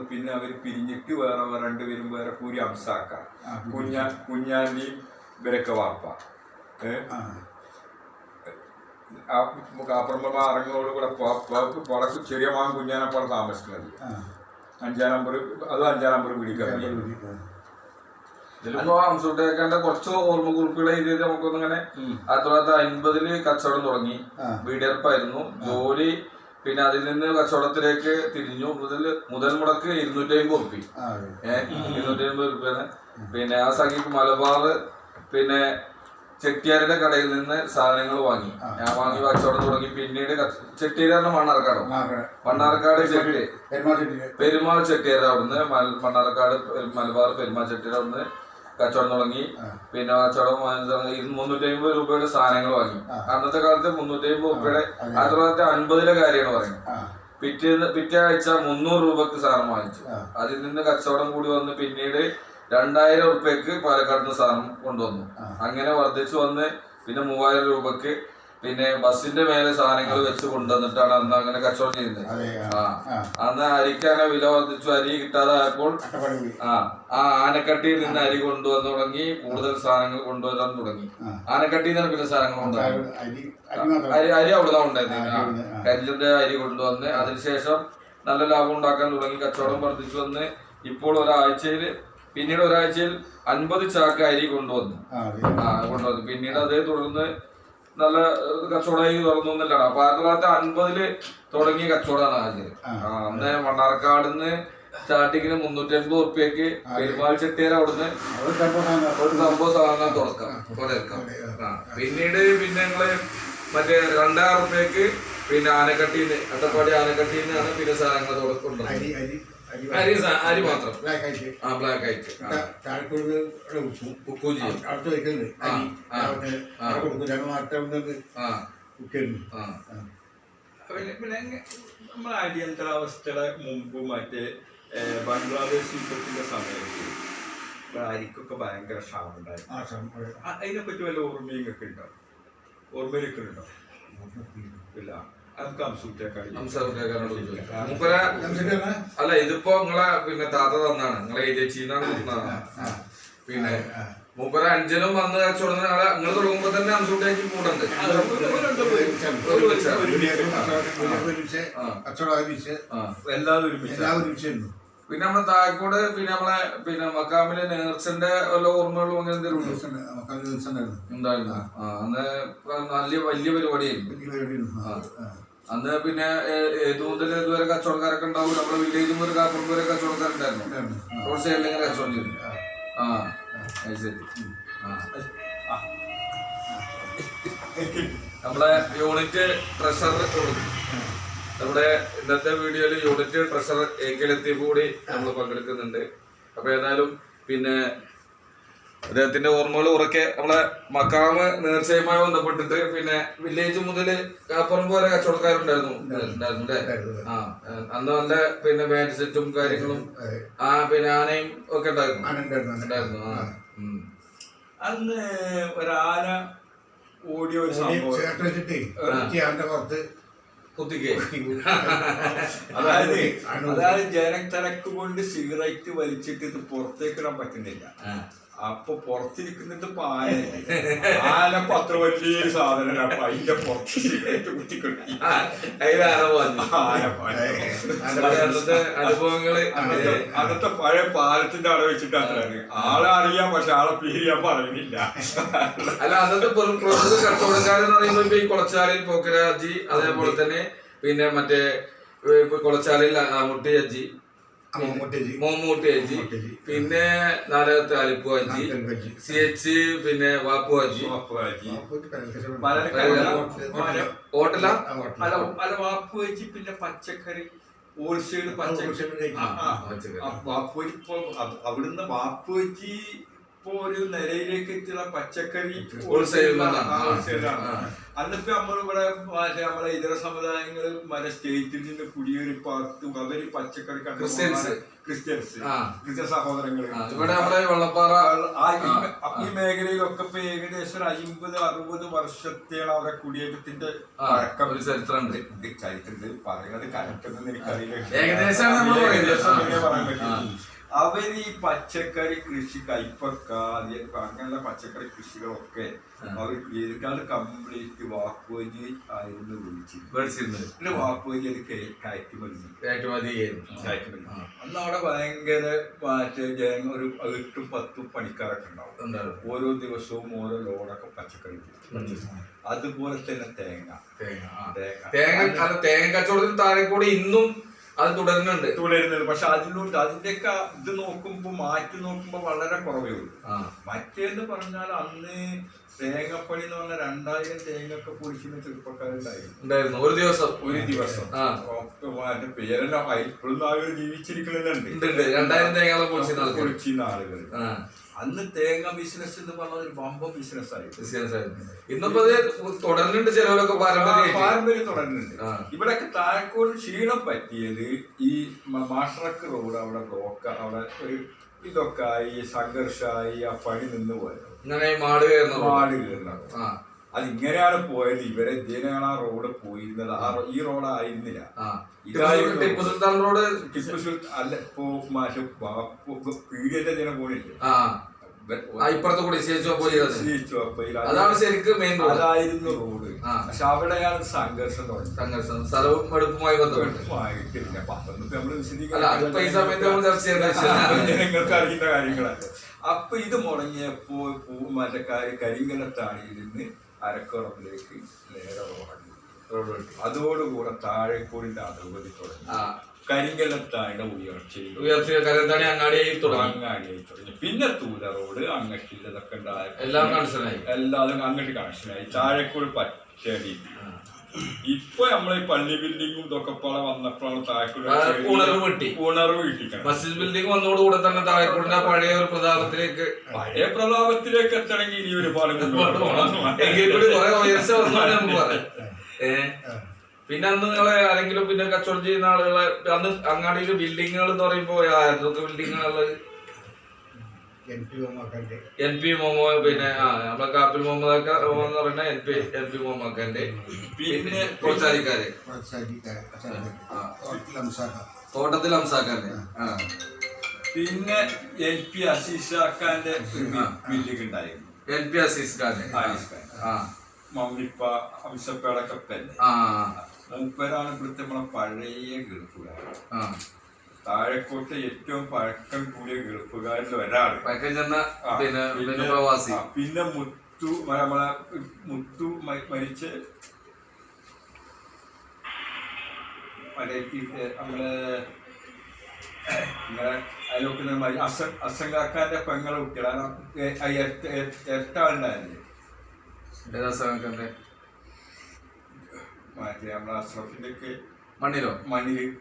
പിന്നെ അവർ പിരിഞ്ഞിട്ട് വേറെ രണ്ടുപേരും വേറെ കൂരി അംസാക്ക. കുഞ്ഞാ കുഞ്ഞാന്റെയും ഇവരൊക്കെ വാപ്പ. കാപ്പറമ്പ അറങ്ങോട് കൂടെ പുറത്ത് ചെറിയ മാൻ കുഞ്ഞാനപ്പുറം താമസിക്കുന്നത് അഞ്ചാം നമ്പർ അത് അഞ്ചാം നമ്പർ പിടിക്കാൻ ഇതിലിപ്പോ അംസുട്ടേക്കാന്റെ കുറച്ച് ഓർമ്മ കുറിപ്പുകളെ രീതിയിൽ നമുക്കൊന്നിങ്ങനെ ആയിരത്തി തൊള്ളായിരത്തി അൻപതിൽ കച്ചവടം തുടങ്ങി. വീടിയർപ്പായിരുന്നു ജോലി പിന്നെ അതിൽ നിന്ന് കച്ചവടത്തിലേക്ക് തിരിഞ്ഞു. മുതൽ മുതൽ മുടക്ക് ഇരുന്നൂറ്റി അമ്പത് ഉറുപ്പി ഏഹ് ഇരുന്നൂറ്റി അമ്പത് ഉറുപ്പിയാണ്. പിന്നെ ആ സംഖ്യക്ക് മലബാർ പിന്നെ ചെട്ടിയാരുടെ കടയിൽ നിന്ന് സാധനങ്ങൾ വാങ്ങി. ഞാൻ വാങ്ങി കച്ചവടം തുടങ്ങി. പിന്നീട് ചെട്ടിയാരാണ് ചെട്ടിയാരുടെ മണ്ണാർക്കാടോ. മണ്ണാർക്കാട് ചെട്ടി പെരുമാൾ ചെട്ടിയാർ അവിടുന്ന്. മണ്ണാർക്കാട് മലബാർ പെരുമാൾ ചെട്ടിയാർ അവിടുന്ന് കച്ചവടം തുടങ്ങി. പിന്നെ കച്ചവടം. മുന്നൂറ്റി അമ്പത് രൂപയുടെ സാധനങ്ങൾ വാങ്ങി. അന്നത്തെ കാലത്ത് മുന്നൂറ്റി അമ്പത് രൂപയുടെ ആയിരത്തി തൊള്ളായിരത്തി അൻപതിലെ കാര്യമാണ് പറയുന്നത്. പിറ്റേന്ന് പിറ്റേ ആഴ്ച മുന്നൂറ് രൂപക്ക് സാധനം വാങ്ങിച്ചു. അതിൽ നിന്ന് കച്ചവടം കൂടി വന്ന് പിന്നീട് രണ്ടായിരം ഉറുപ്പ്യക്ക് പാലക്കാട് നിന്ന് സാധനം കൊണ്ടുവന്നു. അങ്ങനെ വർദ്ധിച്ചു വന്ന് പിന്നെ മൂവായിരം രൂപക്ക് പിന്നെ ബസിന്റെ മേലെ സാധനങ്ങൾ വെച്ച് കൊണ്ടുവന്നിട്ടാണ് അന്ന് അങ്ങനെ കച്ചവടം ചെയ്യുന്നത്. ആ അന്ന് അരിക്കങ്ങനെ വില വർദ്ധിച്ചു. അരി കിട്ടാതായപ്പോൾ ആ ആ ആനക്കട്ടിയിൽ നിന്ന് അരി കൊണ്ടുവന്നു തുടങ്ങി കൂടുതൽ സാധനങ്ങൾ കൊണ്ടുവരാൻ തുടങ്ങി. ആനക്കട്ടിയിൽ നിന്നാണ് പിന്നെ സാധനങ്ങൾ കൊണ്ടുവന്നത് അരി അരി അവിടെ ഉണ്ടായിരുന്നു കരിഞ്ചന്റെ അരി കൊണ്ടുവന്ന് അതിനുശേഷം നല്ല ലാഭം ഉണ്ടാക്കാൻ തുടങ്ങി കച്ചവടം വർദ്ധിച്ചു വന്ന് ഇപ്പോൾ ഒരാഴ്ചയിൽ പിന്നീട് ഒരാഴ്ചയിൽ അൻപത് ചാക്ക് അരി കൊണ്ടുവന്നു. ആ കൊണ്ടുവന്നു. പിന്നീട് അതേ തുടർന്ന് നല്ല കച്ചവടമായി തുറന്നു എന്നല്ലാണ് അപ്പൊ ആയിരത്തി തൊള്ളായിരത്തി അൻപതിൽ തുടങ്ങിയ കച്ചവടമാണ് ആദ്യം. അന്ന് മണ്ണാർക്കാടുന്ന് സ്റ്റാർട്ടിങ്ങിന് മുന്നൂറ്റി അൻപത് ഉറുപ്പ്യക്ക് പെരുമാൾ ചെട്ടിയാർ അവിടുന്ന് ഒരു സംഭവം സാധനം തുറക്കാം തുറക്കാം പിന്നീട് പിന്നെ ഞങ്ങൾ മറ്റേ രണ്ടായിരം ഉറുപ്പ്യക്ക് പിന്നെ ആനക്കട്ടിന്ന് അട്ടപ്പാടി ആനക്കട്ടിന്നാണ് പിന്നെ സാധനങ്ങൾ കൊണ്ടുവന്നത്. അരി മാത്രം. ബ്ലാക്ക് ആയിട്ട് ആ ബ്ലാക്ക് ആയിട്ട് ചെയ്യും. അടുത്ത് അരി. കൊടുക്കും. പിന്നെ പിന്നെ അടിയന്തരാവസ്ഥയുടെ മുമ്പ് മറ്റേ ബംഗ്ലാദേശ് യുദ്ധത്തിന്റെ സമയത്ത് അരിക്കൊക്കെ ഭയങ്കര ക്ഷാമുണ്ടായിരുന്നു അതിനെപ്പറ്റി വല്ല ഓർമ്മയൊക്കെ ഉണ്ടോ? ഓർമ്മയിലൊക്കെ ഉണ്ടോ. ഇല്ല. അല്ല ഇതിപ്പോ നിങ്ങളെ പിന്നെ താത്ത തന്നാണ്. നിങ്ങളെ ഏജൻസിന്നാണ് തന്നതാണ് പിന്നെ മൂപ്പര അഞ്ചനും വന്ന് കച്ചവടം ഞങ്ങളെ നിങ്ങൾ തുടങ്ങുമ്പോ തന്നെ അംസൂട്ടേക്ക് കൂടുന്നുണ്ട് ഒരുമിച്ച് ആ. കച്ചവടം ഒരുമിച്ച് ആ. എല്ലാവരും ഒരുമിച്ച് പിന്നെ നമ്മളെ താഴെക്കൂടെ പിന്നെ നമ്മളെ പിന്നെ മക്കാമിലെ നേർച്ചന്റെ വല്ല ഓർമ്മകളും അങ്ങനെ എന്തെങ്കിലും ഉണ്ടായിരുന്നു. അന്ന് നല്ല വലിയ പരിപാടിയായിരുന്നു. അന്ന് പിന്നെ ഏത് മുതൽ ഇതുവരെ കച്ചവടക്കാരൊക്കെ ഉണ്ടാവും നമ്മുടെ വില്ലേജും ഒരു കാപ്പുറം വരെ കച്ചവടക്കാരുണ്ടായിരുന്നു. റോഡ് കച്ചവടം ചെയ്തു. ആ ശരി. ആ. യൂണിറ്റ് യൂണിറ്റ് ട്രഷറർ നമ്മുടെ ഇന്നത്തെ വീഡിയോയിൽ യൂണിറ്റ് ട്രഷറർ ലത്തീഫ് കൂടി നമ്മൾ പങ്കെടുക്കുന്നുണ്ട്. അപ്പൊ ഏതായാലും പിന്നെ അദ്ദേഹത്തിന്റെ ഓർമ്മകൾ ഉറക്കെ നമ്മളെ മക്കാമ് നേർച്ചയുമായി ബന്ധപ്പെട്ടിട്ട് പിന്നെ വില്ലേജ് മുതൽ കാപ്പറമ്പ് വരെ കച്ചവടക്കാരുണ്ടായിരുന്നു. ഉണ്ടായിരുന്നു അല്ലേ ഉണ്ടായിരുന്നു. ആ അന്ന് നല്ല പിന്നെ ബാൻഡ് സെറ്റും കാര്യങ്ങളും ആ പിന്നെ ആനയും ഒക്കെ ഉണ്ടായിരുന്നു. ആ. അന്ന് ഒരാന ഓടിയ ഒരു സംഭവം. കുത്തിക്കേ [LAUGHS] അതായത് അതായത് ജനത്തിരക്ക് കൊണ്ട് സിഗരറ്റ് വലിച്ചിട്ട് ഇത് പുറത്തേക്ക് ഇടാൻ പറ്റുന്നില്ല. അപ്പൊ പുറത്തിരിക്കുന്നിട്ട് പായ പത്ര വലിയ സാധനം അപ്പൊ അതിന്റെ പുറത്ത് സിഗരറ്റ് കുത്തിക്കൊണ്ടി. അനുഭവങ്ങൾ അന്നത്തെ പഴയ പാലത്തിന്റെ അവിടെ വെച്ചിട്ട് അത്രയാണ് ആളെ അറിയാം പക്ഷെ ആളെ പേര് ഞാൻ പറയുന്നില്ല. അല്ല അന്നത്തെ പ്രമുഖ കച്ചവടക്കാരെന്ന് പറയുമ്പോ ഈ കൊളച്ചാലിൽ പോക്കരാജി അതേപോലെ തന്നെ പിന്നെ മറ്റേ കൊളച്ചാലിൽ മുട്ടി അജി ആ മമ്മൂട്ടി മോമൂട്ടി പിന്നെ നാലകത്ത് അലിപ്പു അജി വെജി. സി എച്ച് പിന്നെ വാപ്പുവാജി. ഹോട്ടൽ. അല്ല അല്ല പിന്നെ പച്ചക്കറി ഹോൾസെയിൽ പച്ചക്കറി ഹോൾസെയിൽ ആ, ആ. പച്ചക്കറി. ആ, വാപ്പ് വെച്ച് ഇപ്പൊ അത് അവിടുന്ന് വാപ്പു വെച്ച് ഇപ്പൊ ഒരു നിലയിലേക്ക് എത്തിയുള്ള പച്ചക്കറി. അന്നിപ്പോ നമ്മളിവിടെ മറ്റേ നമ്മളെ ഇതര സമുദായങ്ങൾ മറ്റേ സ്റ്റേറ്റിൽ നിന്ന് കുടിയേറി പാർത്തു അവർ പച്ചക്കറി ക്രിസ്ത്യൻസ്. ക്രിസ്ത്യൻസ്. ക്രിസ്ത്യൻ സഹോദരങ്ങൾ ആ, ഇവിടെ നമ്മുടെ ഈ വെള്ളപ്പാറ മേഖലയിലൊക്കെ ഇപ്പൊ ഏകദേശം ഒരു അമ്പത് അറുപത് വർഷത്തെയാണ് അവരെ കുടിയേറ്റത്തിന്റെ പഴക്കം ഒരു ചരിത്രമുണ്ട്. ചരിത്രത്തിൽ പറയുന്നത് കറക്റ്റ് എന്ന് എനിക്കറിയില്ല. ഏകദേശം പറയാൻ പറ്റും. അവർ ഈ പച്ചക്കറി കൃഷി കൈപ്പക്ക അതിയ- അങ്ങനെയുള്ള പച്ചക്കറി കൃഷികളൊക്കെ അവർ ചെയ്തിട്ടാണ് കംപ്ലീറ്റ് വാക്കുവജി ആയിരുന്നു പിന്നെ വാക്കുവജി അത് കയ- കയറ്റുമതി കയറ്റുമതി. കയറ്റുമതി. അന്ന് അവിടെ ഭയങ്കര മറ്റേ ഒരു എട്ടും പത്തും പണിക്കാരൊക്കെ ഉണ്ടാവും. ഓരോ ദിവസവും ഓരോ ലോഡൊക്കെ പച്ചക്കറി. അതുപോലെ തന്നെ തേങ്ങ തേങ്ങ. തേങ്ങ തേങ്ങ കച്ചവടത്തിന് താഴെ കൂടി ഇന്നും അത് തുടരുന്നുണ്ട്. തുടരുന്നത് പക്ഷെ അതിലൂടെ അതിന്റെയൊക്കെ ഇത് നോക്കുമ്പോ മാറ്റി നോക്കുമ്പോ വളരെ കുറവേ ഉള്ളൂ. മറ്റേന്ന് പറഞ്ഞാൽ അന്ന് തേങ്ങപ്പണി എന്ന് പറഞ്ഞ രണ്ടായിരം തേങ്ങൊക്കെ പൊടിക്കുന്ന ചെറുപ്പക്കാരുണ്ടായിരുന്നു. ഒരു ദിവസം. ഒരു ദിവസം. മറ്റേ പേരെല്ലാം ഇപ്പോഴും ആളുകൾ ഉണ്ട് രണ്ടായിരം തേങ്ങ പൊളിച്ചിരുന്ന ആളുകൾ. അന്ന് തേങ്ങ ബിസിനസ് എന്ന് പറഞ്ഞ ഒരു വമ്പ ബിസിനസ് ആയിരുന്നു ബിസിനസ് ആയിരുന്നു ഇന്നിപ്പോ തുടരുന്നുണ്ട് ചിലവരൊക്കെ പാരമ്പര്യം പാരമ്പര്യം തുടരുന്നുണ്ട്. ആ. ഇവിടൊക്കെ താഴെക്കോട് ക്ഷീണം പറ്റിയത് ഈ മാഷറക്ക് റോഡ് അവിടെ ബ്ലോക്ക് അവിടെ ഒരു ഇതൊക്കെ ആയി സംഘർഷമായി ആ പണി നിന്ന് പോയത്. ഇങ്ങനെ മാട് കയറുന്ന മാട് പാട് കയറുന്നത് ആ അത് ഇങ്ങനെയാണ് പോയത്. ഇവരെ എന്തിനാണ് ആ റോഡ് പോയിരുന്നത്. ആ ഈ റോഡ് ആയിരുന്നില്ല റോഡ് ടിപ്പു സുൽത്താൻ അല്ല ഇപ്പോ മാറ്റ പീഡിയന്റെ ജനം പോണില്ലേ? ഇപ്പുറത്തെ കൂടി അതാണ് ശരിക്കും മെയിൻ റോഡ് അതായിരുന്നു റോഡ്. പക്ഷെ അവിടെയാണ് സംഘർഷം സംഘർഷം. സ്ഥലവും എളുപ്പമായിട്ടില്ല അപ്പൊ ഈ സമയത്ത് നമ്മൾ ചർച്ച. ജനങ്ങൾക്ക് അറിയുന്ന കാര്യങ്ങളാണ്. അപ്പൊ ഇത് മുടങ്ങിയപ്പോ മറ്റേ കരിങ്കലത്താണിയിൽ നിന്ന് അരക്കുറപ്പിലേക്ക് നേരെ വെട്ടി. അതോടുകൂടെ താഴെക്കൂടിന്റെ അധോഗതി തുടങ്ങി. ആ. കരിങ്കലത്താണിയുടെ ഉയർച്ചയിൽ കരന്താണി അങ്ങാടിയായി തുടങ്ങി. അങ്ങാടിയായി തുടങ്ങി. പിന്നെ തൂല റോഡ് അങ്ങട്ടില്ലതൊക്കെ ഉണ്ടായി എല്ലാം കണക്ഷനായി എല്ലാതും അങ്ങട്ട് കണക്ഷനായി താഴെക്കൂടി പറ്റടി ഇപ്പൊ നമ്മളെ പള്ളി ബിൽഡിങ്ങും ഇതൊക്കെ പോലെ വന്നപ്പോഴാണ് താഴെക്കൂടെ ഉണർവ് കിട്ടി. ഉണർവ് കിട്ടിക്കണം മസ്ജിദ് ബിൽഡിംഗ് വന്നതോടുകൂടെ തന്നെ താഴെക്കൂടിന്റെ പഴയ ഒരു പ്രതാപത്തിലേക്ക് പഴയ പ്രതാപത്തിലേക്ക് എത്തണമെങ്കിൽ ഇനി ഒരുപാട്. [LAUGHS] എങ്കിൽ കൂടി കുറെ ഉയർച്ച വന്നാണ് നമുക്ക് പറയാം ഏ പിന്നെ അന്ന് നിങ്ങളെ ആരെങ്കിലും പിന്നെ കച്ചവടം ചെയ്യുന്ന ആളുകളെ അന്ന് അങ്ങാടിയിൽ ബിൽഡിങ്ങുകൾ എന്ന് പറയുമ്പോ ആയിരത്തൊക്കെ ബിൽഡിങ്ങുകളുള്ളത് എൻ പി മുഹമ്മദ് പിന്നെ ആ നമ്മളെ കാപ്പിൽ മുഹമ്മദ് എന്ന് പറയുന്ന N P N P Muhammad പിന്നെ പ്രോത്സാഹിക്കാര് തോട്ടത്തിൽ അംസാക്കാന്റെ ആ. പിന്നെ എൽ പി അസീസാക്കാന്റെ ബില്ലിംഗ് ഉണ്ടായിരുന്നു എൽ പി അസീസ് ഖാന്റെ മൗലിപ്പ അംശപ്പേട കപ്പല്ലേ മൂപ്പരാണ് ഇവിടുത്തെ നമ്മളെ പഴയ ഗൾഫുകാരൻ ആ. താഴെക്കോട്ടെ ഏറ്റവും പഴക്കം കൂടിയ ഗൾഫുകാരിൽ ഒരാൾ. പഴക്കം ചെന്ന പിന്നെ പിന്നെ പ്രവാസി. പിന്നെ മുത്തു നമ്മളെ മുത്തു മരിച്ച് നമ്മളെ അയലോക്കുന്ന അസ അസംഗാക്കാന്റെ പെങ്ങളെ കുട്ടികളാണ് സമയത്തിന്റെ മറ്റേ നമ്മളെ അസ്രഫിന്റെ ഒക്കെ മണ്ണിലോ? മണ്ണിൽ.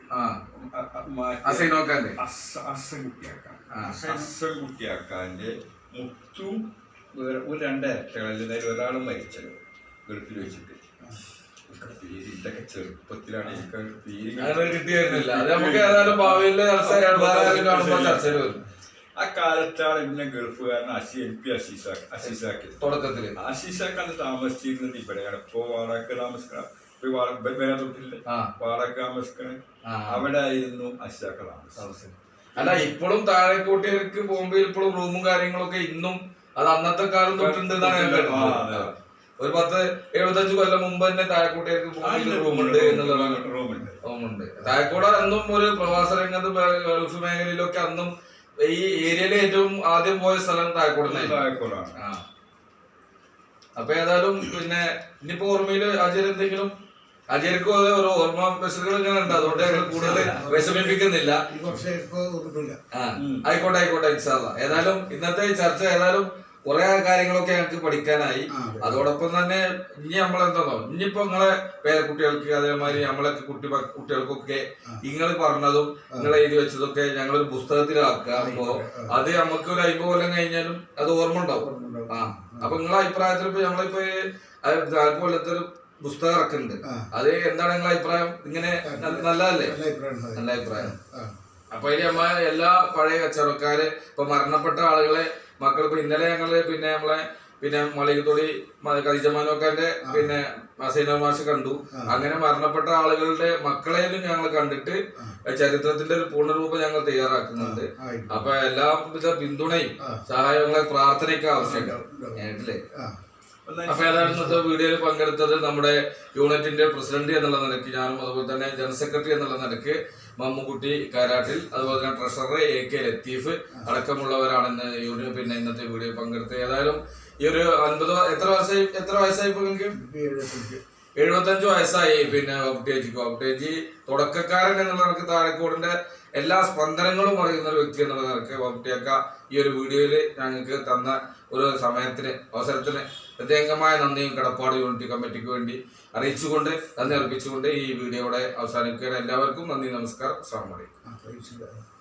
അസൈനോക്കാന്റെ അസ- അസം കുട്ടിയാക്കാൻ ആ അസം. കുട്ടിയാക്കാന്റെ മുത്തും വേറെ ഒരു രണ്ടരട്ടകളിൽ ഒരാളും മരിച്ചത്. ഗൾഫിൽ വെച്ചിട്ട്. ഒക്കെ പേര് ഇതൊക്കെ ചെറുപ്പത്തിലാണ് എനിക്ക് കിട്ടിയായിരുന്നില്ല അത് നമുക്ക് ഏതായാലും കാണുമ്പോൾ ചർച്ചയിൽ വരും ആ കാലത്താണ് ഇന്നെ ഗൾഫുകാരൻ അസി എം പി അസീസാക്കി അസീസാക്കി തുടക്കത്തിൽ അസീസാക്കാണ് താമസിച്ചിരുന്നത് ഇവിടെയാണ്. ഇപ്പോ വാടക താമസിക്കണം. ഇപ്പൊ വാടക വരാൻ തൊട്ടില്ല? ആ. വാടക താമസിക്കണേ ആ. അവിടെ ആയിരുന്നു അസീസാക്ക അല്ല ഇപ്പോഴും താഴെക്കോട്ടിയർക്ക് ബോംബെയിൽ ഇപ്പോഴും റൂമും കാര്യങ്ങളൊക്കെ ഇന്നും അത് അന്നത്തെ കാലം തൊട്ടുണ്ട് എന്നാണ് ഞാൻ കേട്ടത് ഒരു പത്ത് എഴുപത്തഞ്ച് കൊല്ലം മുമ്പ് തന്നെ താഴെക്കോട്ടിയർക്ക് ബോംബെയിൽ റൂമുണ്ട് എന്നുള്ളതാണ്. റൂമുണ്ട് താഴെക്കോട് അന്നും ഒരു പ്രവാസ രംഗത്ത് ഗൾഫ് മേഖലയിലൊക്കെ അന്നും ഈ ഏരിയയിലെ ഏറ്റവും ആദ്യം പോയ സ്ഥലം താഴെക്കോട് താഴെക്കോടാണ്. അപ്പൊ ഏതായാലും പിന്നെ ഇനിയിപ്പോ ഓർമ്മയിൽ അജയർ എന്തെങ്കിലും? അജയർക്കും ഒരു ഓർമ്മ ബസ്സുകൾ ഇങ്ങനെ ഉണ്ട്. അതുകൊണ്ട് ഞങ്ങൾ കൂടുതൽ വിഷമിപ്പിക്കുന്നില്ല. ആയിക്കോട്ടെ ആയിക്കോട്ടെ ഇൻഷാല്ല ഏതായാലും ഇന്നത്തെ ചർച്ച ഏതായാലും കുറെ കാര്യങ്ങളൊക്കെ ഞങ്ങൾക്ക് പഠിക്കാനായി. അതോടൊപ്പം തന്നെ ഇനി നമ്മളെന്താണോ ഇനിയിപ്പോ നിങ്ങളെ പേരക്കുട്ടികൾക്ക് അതേമാതിരി നമ്മളെ കുട്ടി കുട്ടികൾക്കൊക്കെ നിങ്ങൾ പറഞ്ഞതും നിങ്ങൾ എഴുതി വെച്ചതൊക്കെ ഞങ്ങൾ ഒരു പുസ്തകത്തിലാക്കുക അപ്പോ അത് നമുക്ക് ഒരു അമ്പത് കൊല്ലം കഴിഞ്ഞാലും അത് ഓർമ്മ ഉണ്ടാവും. ആ. അപ്പൊ നിങ്ങളെ അഭിപ്രായത്തിൽ ഇപ്പൊ ഈ നാൽപ്പത് കൊല്ലത്തെ ഒരു പുസ്തകം ഇറക്കുന്നുണ്ട് അത് എന്താണ് നിങ്ങളെ അഭിപ്രായം? ഇങ്ങനെ നല്ലതല്ലേ? നല്ല അഭിപ്രായം. അപ്പൊ അതിൽ നമ്മ എല്ലാ പഴയ കച്ചവടക്കാര് ഇപ്പൊ മരണപ്പെട്ട ആളുകളെ മക്കൾ ഇപ്പൊ ഇന്നലെ ഞങ്ങൾ പിന്നെ നമ്മളെ പിന്നെ മളികത്തൊടി കരിച്ചമാനോക്കാന്റെ പിന്നെ മാസ കണ്ടു. അങ്ങനെ മരണപ്പെട്ട ആളുകളുടെ മക്കളെയും ഞങ്ങൾ കണ്ടിട്ട് ചരിത്രത്തിന്റെ ഒരു പൂർണരൂപം ഞങ്ങൾ തയ്യാറാക്കുന്നുണ്ട്. അപ്പൊ എല്ലാവിധ പിന്തുണയും സഹായങ്ങളെ പ്രാർത്ഥനയ്ക്ക് ആവശ്യമുണ്ടാവും. കേട്ടില്ലേ. അപ്പൊ ഏതായാലും ഇന്നത്തെ വീഡിയോയിൽ പങ്കെടുത്തത് നമ്മുടെ യൂണിറ്റിന്റെ പ്രസിഡന്റ് എന്നുള്ള നിലയ്ക്ക് ഞാനും അതുപോലെ തന്നെ ജനറൽ സെക്രട്ടറി എന്നുള്ള നിലയ്ക്ക് മമ്മുക്കുട്ടി കാരാട്ടിൽ അതുപോലെ തന്നെ ട്രഷറർ എ കെ ലത്തീഫ് അടക്കമുള്ളവരാണ് ഇന്ന് യൂണിയൻ പിന്നെ ഇന്നത്തെ വീഡിയോ പങ്കെടുത്തത് ഏതായാലും ഈ ഒരു അൻപത് എത്ര വയസ്സായി എത്ര വയസ്സായി ഇപ്പൊ നിങ്ങൾക്ക് എഴുപത്തഞ്ച്. എഴുപത്തഞ്ച് വയസ്സായി പിന്നെ ഒപ്റ്റേജിക്ക് ഒപ്റ്റേജി തുടക്കക്കാരൻ എന്നുള്ള നിലയ്ക്ക് താഴെക്കോടിന്റെ എല്ലാ സ്പന്ദനങ്ങളും അറിയുന്ന ഒരു വ്യക്തി എന്നുള്ള നിലയ്ക്ക് ഒപ്റ്റേക്ക ഈ ഒരു വീഡിയോയിൽ ഞങ്ങൾക്ക് തന്ന ഒരു സമയത്തിന് അവസരത്തിന് പ്രത്യേകമായ നന്ദിയും കടപ്പാട് യൂണിറ്റ് കമ്മിറ്റിക്ക് വേണ്ടി അറിയിച്ചുകൊണ്ട് നന്ദി അർപ്പിച്ചുകൊണ്ട് ഈ വീഡിയോയുടെ അവസാനിക്കുകയാണ്. എല്ലാവർക്കും നന്ദി നമസ്കാരം. അസ്സാം.